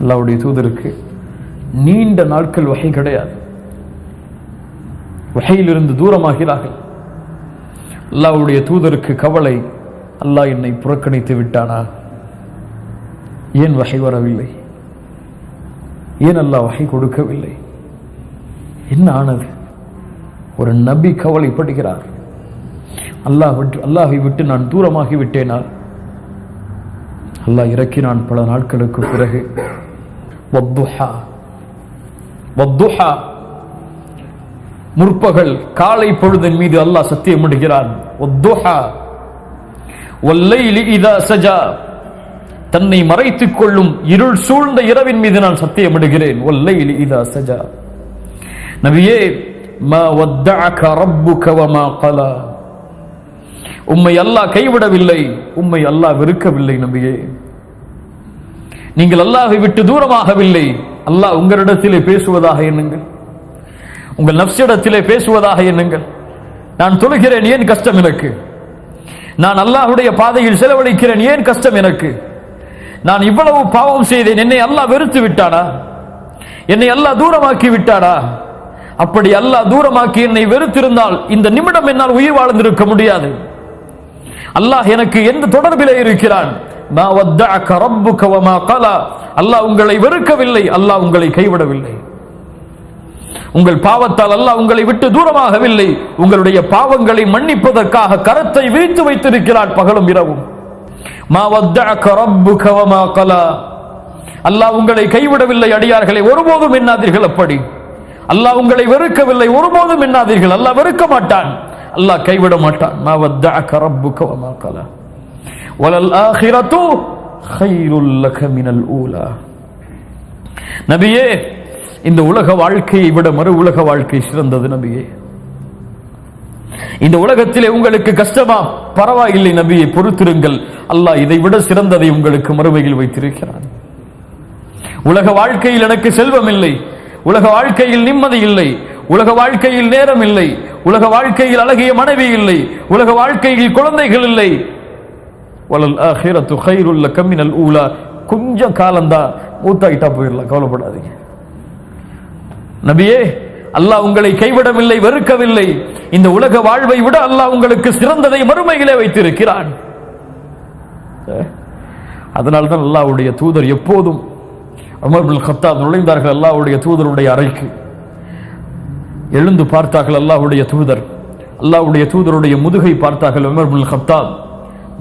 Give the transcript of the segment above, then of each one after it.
அல்லாவுடைய தூதருக்கு நீண்ட நாட்கள் வகை கிடையாது. வகையிலிருந்து தூரமாகிறார்கள். அல்லாவுடைய தூதருக்கு கவலை அல்லாஹ் என்னை புறக்கணித்து விட்டானா? ஏன் வகை வரவில்லை? ஏன் அல்லாஹ் வகை கொடுக்கவில்லை? என்ன ஆனது? ஒரு நபி கவலைப்படுகிறார். அல்லாஹ் விட்டு அல்லாஹை விட்டு நான் தூரமாகி விட்டேனால் அல்லாஹ் இறக்கினான் பல நாட்களுக்கு பிறகு. வத்துஹா. வத்துஹா. முற்பகல் காலை பொழுதின் மீது அல்லாஹ் சத்தியமிடுகிறான் வத்துஹா. வல்லைலி இதா சஜா. தன்னை மறைத்துக் கொள்ளும் இருள் சூழ்ந்த இரவின் மீது நான் சத்தியமிடுகிறேன் வல்லைலி இதா சஜா. நபியே மா வத்தஅக ரப்புக வமா கலா உம்மை அல்லாஹ் கைவிடவில்லை. உம்மை அல்லாஹ் வெறுக்கவில்லை நபியே. நீங்கள் அல்லாஹை விட்டு தூரமாகவில்லை. அல்லாஹ் உங்களிடத்திலே பேசுவதாக எண்ணுங்கள். உங்கள் நப்சிடத்திலே பேசுவதாக எண்ணுங்கள். நான் தொழுகிறேன் ஏன் கஷ்டம் எனக்கு? நான் அல்லாஹுடைய பாதையில் செலவழிக்கிறேன் ஏன் கஷ்டம் எனக்கு? நான் இவ்வளவு பாவம் செய்தேன் என்னை அல்லாஹ் வெறுத்து விட்டானா? என்னை அல்லாஹ் தூரமாக்கி விட்டானா? அப்படி அல்லாஹ் தூரமாக்கி என்னை வெறுத்திருந்தால் இந்த நிமிடம் என்னால் உயிர் வாழ்ந்திருக்க முடியாது. அல்லாஹ் எனக்கு எந்த தொடர்பிலே இருக்கிறான்? மா கலா அல்லாஹ் உங்களை வெறுக்கவில்லை அல்லாஹ் உங்களை கைவிடவில்லை. உங்கள் பாவத்தால் அல்லாஹ் உங்களை விட்டு தூரமாகவில்லை. உங்களுடைய பாவங்களை மன்னிப்பதற்காக கரத்தை விரித்து வைத்திருக்கிறான் பகலும் இரவும். மா கலா அல்லாஹ் உங்களை கைவிடவில்லை அடியார்களை ஒருபோதும் எண்ணாதீர்கள் அப்படி. அல்லாஹ் உங்களை வெறுக்கவில்லை ஒருபோதும் எண்ணாதீர்கள். அல்லாஹ் வெறுக்க மாட்டான். அல்லாஹ் கைவிட மாட்டான். மா வத்தஅக ரப்புக வமா கலா வலல் ஆகிரது ஹைருல் நபியே இந்த உலக வாழ்க்கையை விட மறு உலக வாழ்க்கை சிறந்தது நபியே. இந்த உலகத்திலே உங்களுக்கு கஷ்டமா? பரவாயில்லை நபியை பொறுத்திருங்கள். அல்லாஹ் இதை விட சிறந்ததை உங்களுக்கு மறுமையில் வைத்திருக்கிறான். உலக வாழ்க்கையில் எனக்கு செல்வம் இல்லை. உலக வாழ்க்கையில் நிம்மதி இல்லை. உலக வாழ்க்கையில் நேரம் இல்லை. உலக வாழ்க்கையில் அழகிய மனைவி இல்லை. உலக வாழ்க்கையில் குழந்தைகள் இல்லை. வலல் ஆஹிரத்து கைருல்ல கம்மினல் ஊலா. கொஞ்சம் காலம்தான் மூத்தாயிட்டா போயிடலாம். கவலைப்படாதீங்க. நபியே அல்லாஹ் உங்களை கைவிடவில்லை வெறுக்கவில்லை. இந்த உலக வாழ்வை விட அல்லாஹ் உங்களுக்கு சிறந்ததை மறுமையிலே வைத்திருக்கிறான். அதனால்தான் அல்லாஹ்வுடைய தூதர் எப்போதும் அமர்புல் பின் கத்தாப் நுழைந்தார்கள் அல்லாஹ்வுடைய தூதருடைய அறைக்கு. எழுந்து பார்த்தார்கள் அல்லாஹுடைய தூதர். அல்லாஹுடைய தூதருடைய முதுகை பார்த்தார்கள் உமர் முல் ஹத்தாப்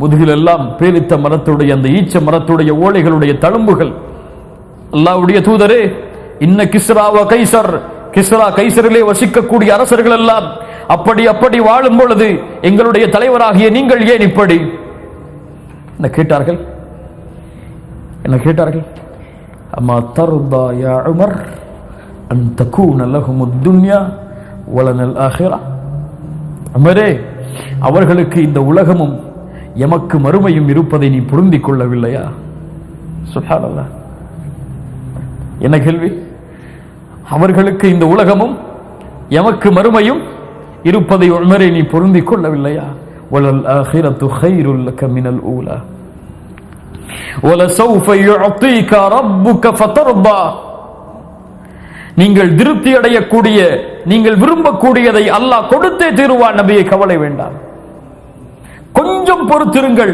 முதுகில் எல்லாம் பேலித்த மரத்துடைய அந்த ஈச்ச மரத்துடைய ஓலைகளுடைய தழும்புகள். அல்லாஹ்வுடைய தூதரே இன்ன கிஸ்ராவ கைசர். கிஸ்ரா கைசரிலே வசிக்கக்கூடிய அரசர்கள் எல்லாம் அப்படி அப்படி வாழும் பொழுது எங்களுடைய தலைவராகிய நீங்கள் ஏன் இப்படி? என்ன கேட்டார்கள்? என்ன கேட்டார்கள்? அம்மா தருதா யா உமர். அன் தக்கூன லஹும் துன்யா வலனல் ஆஹிரா அமரே அவர்களுக்கு இந்த உலகமும் எமக்கு மறுமையும் இருப்பதை நீ பொருந்திக் கொள்ளவில்லையா சுப்ஹானல்லாஹ் என்ன கேள்வி அவர்களுக்கு இந்த உலகமும் எமக்கு மறுமையும் இருப்பதை உமரை நீ பொருந்திக் கொள்ளவில்லையா வலல் ஆஹிரத்து கைருல் லக மினல் ஊலா وَلَسَوْفَ يُعْطِيكَ رَبُّكَ فَتَرْضَى நீங்கள் திருப்தி அடையக்கூடிய நீங்கள் விரும்பக்கூடியதை அல்லாஹ் கொடுத்தே தீருவான் நபியை கவலை வேண்டாம். கொஞ்சம் பொறுத்திருங்கள்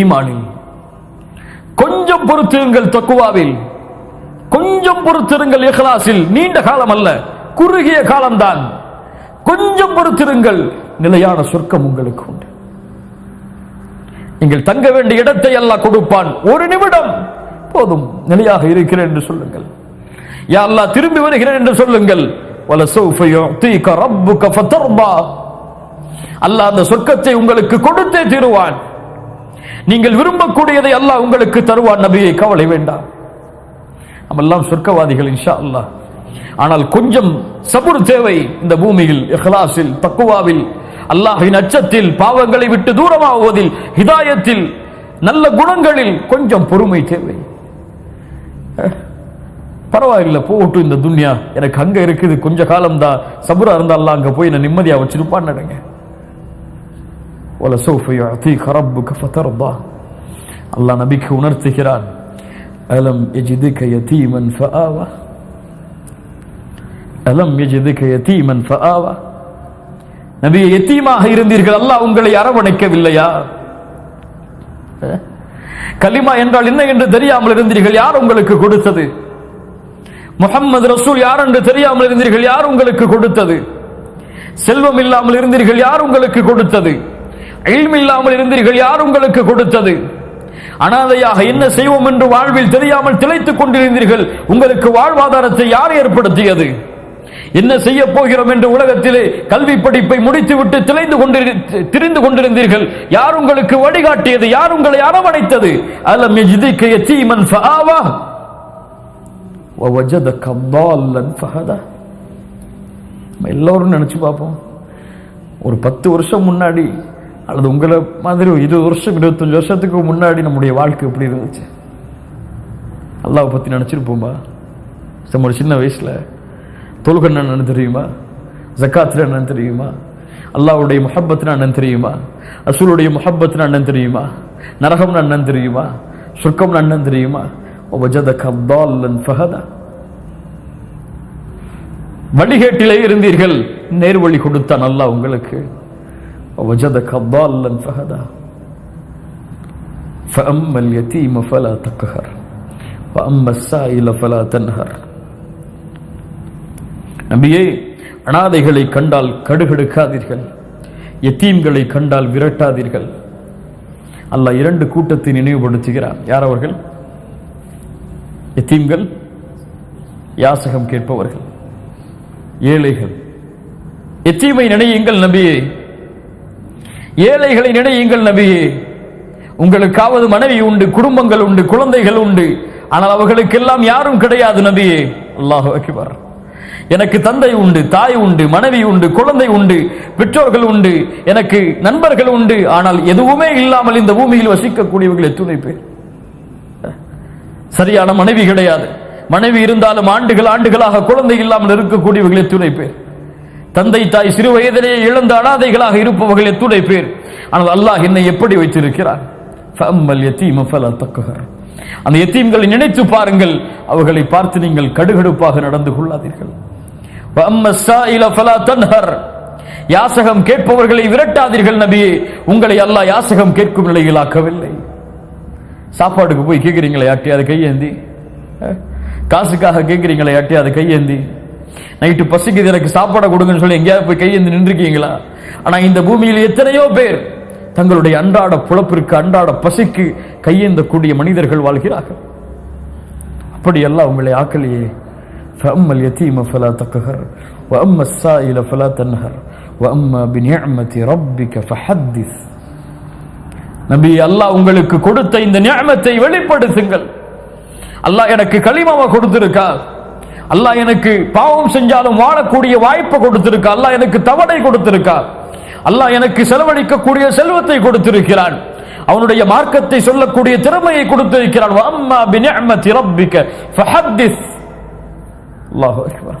ஈமானில். கொஞ்சம் பொறுத்திருங்கள் தக்குவாவில். கொஞ்சம் பொறுத்திருங்கள் இஹ்லாசில் நீண்ட காலம் அல்ல குறுகிய காலம்தான். கொஞ்சம் பொறுத்திருங்கள் நிலையான சொர்க்கம் உங்களுக்கு உண்டு. நீங்கள் தங்க வேண்டிய இடத்தை அல்லாஹ் கொடுப்பான். ஒரு நிமிடம் போதும் நிலையாக இருக்கிறேன் என்று சொல்லுங்கள். யா அல்லாஹ் திரும்பி வருகிறேன் என்று சொல்லுங்கள். அல்லாஹ் அந்த சொர்க்கத்தை உங்களுக்கு கொடுத்தே தீருவான். நீங்கள் விரும்பக்கூடியதை அல்லாஹ் உங்களுக்கு தருவான். நபியை கவலை வேண்டாம். நம்மெல்லாம் சொர்க்கவாதிகள் இன்ஷா அல்லாஹ் ஆனால் கொஞ்சம் சபுர் தேவை இந்த பூமியில் இஹ்லாஸில் தக்குவாவில். அல்லாஹின் அச்சத்தில் பாவங்களை விட்டு தூரமாகுவதில் ஹிதாயத்தில் நல்ல குணங்களில் கொஞ்சம் பொறுமை தேவை. பரவாயில்ல போகட்டும் இந்த துன்யா. எனக்கு அங்கே இருக்குது கொஞ்ச காலம்தான் சபுரா இருந்தால அங்கே போய் நான் நிம்மதியாக வச்சிருப்பான்னு நினைங்க அல்லாஹ் நபிக்கு உணர்த்துகிறான். அலம் எஜிதுக யதீமன் ஃபஆவா. அலம் எஜிதுக யதீமன் ஃபஆவா. நபியை எத்தீமாக இருந்தீர்கள். அல்லாஹ் உங்களை அரவணைக்கவில்லையா? களிமா என்றால் என்ன என்று தெரியாமல் இருந்தீர்கள். யார் உங்களுக்கு கொடுத்தது? முகம்மது ரசூல் யார் என்று தெரியாமல் இருந்தீர்கள்? யார் உங்களுக்கு கொடுத்தது? செல்வம் இல்லாமல் இருந்தீர்கள். யார் உங்களுக்கு கொடுத்தது? இல்ம் இல்லாமல் இருந்தீர்கள். யார் உங்களுக்கு கொடுத்தது? அனாதையாக என்ன செய்வோம் என்று வாழ்வில் தெரியாமல் திளைத்துக் கொண்டிருந்தீர்கள். உங்களுக்கு வாழ்வாதாரத்தை யார் ஏற்படுத்தியது? என்ன செய்ய போகிறோம் என்று உலகத்திலே கல்வி படிப்பை முடித்துவிட்டு திளைந்து கொண்டு திரிந்து கொண்டிருந்தீர்கள். யார் உங்களுக்கு வழிகாட்டியது? யார் உங்களை அரவணைத்தது? அலம் யஜ்திக யதீமன் ஃபஆவா வஜத கபாலன் ஃபஹதா நம்ம எல்லோரும் நினச்சி பார்ப்போம். ஒரு பத்து வருஷம் முன்னாடி அல்லது உங்களை மாதிரி இருபது வருஷம் இருபத்தஞ்சி வருஷத்துக்கு முன்னாடி நம்முடைய வாழ்க்கை எப்படி இருந்துச்சு? அல்லாவை பற்றி நினச்சிருப்போம்பா நம்மளோட சின்ன வயசில் தொழுகண்ணன் என்னன்னு தெரியுமா? ஜக்காத்தில் என்னன்னு தெரியுமா? அல்லாவுடைய முஹப்பத்தினா அண்ணன் தெரியுமா? அசூலுடைய முஹப்பத்தினா அண்ணன் தெரியுமா? நரகம்னு அண்ணன் தெரியுமா? சொர்க்கம்னா அண்ணன் தெரியுமா? وَوَجَدَكَ ضَالًّا فَهَدَى வழிகேட்டிலே இருந்தீர்கள் நேர்வழி கொடுத்தான் அல்லாஹ் உங்களுக்கு وَوَجَدَكَ ضَالًّا فَهَدَى فَأَمَّا الْيَتِيمَ فَلَا تَقْهَرْ وَأَمَّا السَّائِلَ فَلَا تَنْهَرْ நபியே அனாதைகளை கண்டால் கடுகெடுக்காதீர்கள் எத்தீம்களை கண்டால் விரட்டாதீர்கள் அல்லாஹ் இரண்டு கூட்டத்தை நினைவுபடுத்துகிறார் யார் அவர்கள் எத்தீம்கள் யாசகம் கேட்பவர்கள் ஏழைகள். எத்தீமை நினையுங்கள் நபியே. ஏழைகளை நினையுங்கள் நபியே. உங்களுக்காவது மனைவி உண்டு குடும்பங்கள் உண்டு குழந்தைகள் உண்டு. ஆனால் அவர்களுக்கெல்லாம் யாரும் கிடையாது நபியே. அல்லாஹ் அக்பர். எனக்கு தந்தை உண்டு தாய் உண்டு மனைவி உண்டு குழந்தை உண்டு பெற்றோர்கள் உண்டு எனக்கு நண்பர்கள் உண்டு. ஆனால் எதுவுமே இல்லாமல் இந்த பூமியில் வசிக்கக்கூடியவர்கள் எத்துணை பேர்? சரியான மனைவி கிடையாது. மனைவி இருந்தாலும் ஆண்டுகள் ஆண்டுகளாக குழந்தை இல்லாமல் இருக்கக்கூடியவர்களை எத்துணை பேர். தந்தை தாய் சிறு வயதிலேயே இழந்த அனாதைகளாக இருப்பவர்களை எத்துணை பேர். ஆனால் அல்லாஹ் என்னை எப்படி வைத்திருக்கிறார்? அந்த எத்தீம்களை நினைத்து பாருங்கள். அவர்களை பார்த்து நீங்கள் கடுகடுப்பாக நடந்து கொள்ளாதீர்கள். ஃபலா தன்ஹர். யாசகம் கேட்பவர்களை விரட்டாதீர்கள் நபியே. உங்களை அல்லாஹ் யாசகம் கேட்கும் நிலையில் ஆக்கவில்லை. சாப்பாடுக்கு போய் கேட்குறீங்களே யார்ட்டையாவது கையேந்தி அஹ், காசுக்காக கேட்குறீங்களே யார்ட்டையாவது கையேந்தி நைட்டு பசிக்குது எனக்கு சாப்பாடை கொடுங்கன்னு சொல்லி எங்கேயாவது போய் கையேந்தி நின்றுருக்கீங்களா ஆனா இந்த பூமியில் எத்தனையோ பேர் தங்களுடைய அன்றாட புலப்பிற்கு அன்றாட பசிக்கு கையேந்தக்கூடிய மனிதர்கள் வாழ்கிறார்கள் அப்படியெல்லாம் உங்களை ஆக்கலையே فأما اليتيم فلا تقهر وأما السائل فلا تنهر وأما بنعمة ربك فحدث நபி அல்லாஹ் உங்களுக்கு கொடுத்த இந்த நியமத்தை வெளிப்படுத்துங்கள். அல்லாஹ் எனக்கு களிமாவை கொடுத்திருக்கா? அல்லாஹ் எனக்கு பாவம் செஞ்சாலும் வாழக்கூடிய வாய்ப்பை கொடுத்திருக்கா? அல்லாஹ் எனக்கு தவணை கொடுத்திருக்கா? அல்லாஹ் எனக்கு செலவழிக்கக்கூடிய செல்வத்தை கொடுத்திருக்கிறான். அவனுடைய மார்க்கத்தை சொல்லக்கூடிய திறமையை கொடுத்திருக்கிறான். வஅம்மா பினிஅமதி ரப்பிக ஃபஹத்திஸ். அல்லாஹு அக்பர்.